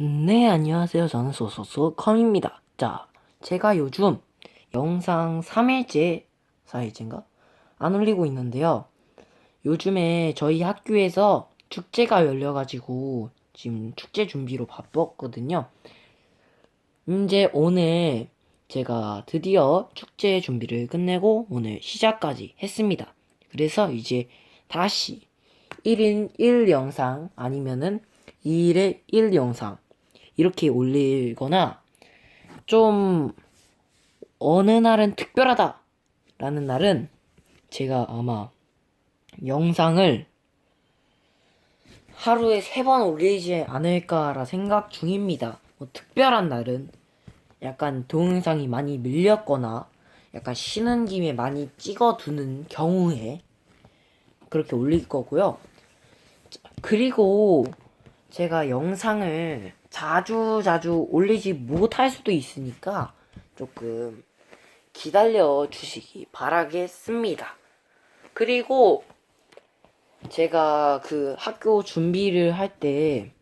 네, 안녕하세요. 저는 소소소 컴입니다. 자, 제가 요즘 영상 3일째, 4일째인가? 안 올리고 있는데요. 요즘에 저희 학교에서 축제가 열려가지고 지금 축제 준비로 바빴거든요. 이제 오늘 제가 드디어 축제 준비를 끝내고 오늘 시작까지 했습니다. 그래서 이제 다시 1인 1 영상 아니면은 2일에 1 영상 이렇게 올리거나 좀 어느 날은 특별하다 라는 날은 제가 아마 영상을 하루에 세 번 올리지 않을까라 생각 중입니다. 뭐 특별한 날은 약간 동영상이 많이 밀렸거나 약간 쉬는 김에 많이 찍어두는 경우에 그렇게 올릴 거고요. 그리고 제가 영상을 자주 자주 올리지 못할 수도 있으니까 조금 기다려 주시기 바라겠습니다. 그리고 제가 그 학교 준비를 할 때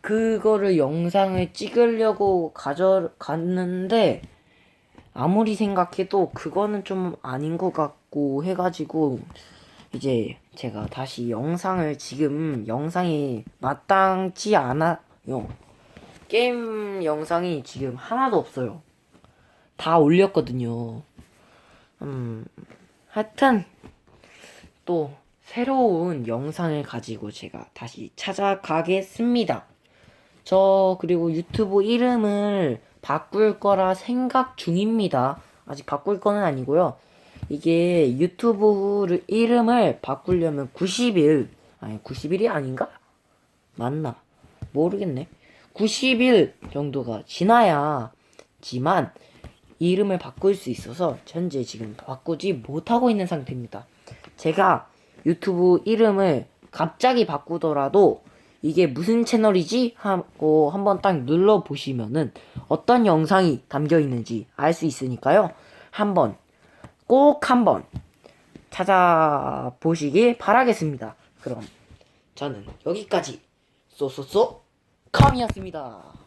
그거를 영상을 찍으려고 가져갔는데 아무리 생각해도 그거는 좀 아닌 것 같고 해가지고 이제 제가 다시 영상을 지금 영상이 마땅치 않아요. 게임 영상이 지금 하나도 없어요. 다 올렸거든요. 음, 하여튼 또 새로운 영상을 가지고 제가 다시 찾아가겠습니다. 저 그리고 유튜브 이름을 바꿀 거라 생각 중입니다. 아직 바꿀 거는 아니고요. 이게 유튜브 이름을 바꾸려면 90일 아니 90일이 아닌가? 맞나? 모르겠네. 90일 정도가 지나야 지만 이름을 바꿀 수 있어서 현재 지금 바꾸지 못하고 있는 상태입니다. 제가 유튜브 이름을 갑자기 바꾸더라도 이게 무슨 채널이지? 하고 한번 딱 눌러 보시면은 어떤 영상이 담겨 있는지 알 수 있으니까요. 한번 꼭 한번 찾아보시길 바라겠습니다. 그럼 저는 여기까지 쏘쏘쏘 컴이었습니다.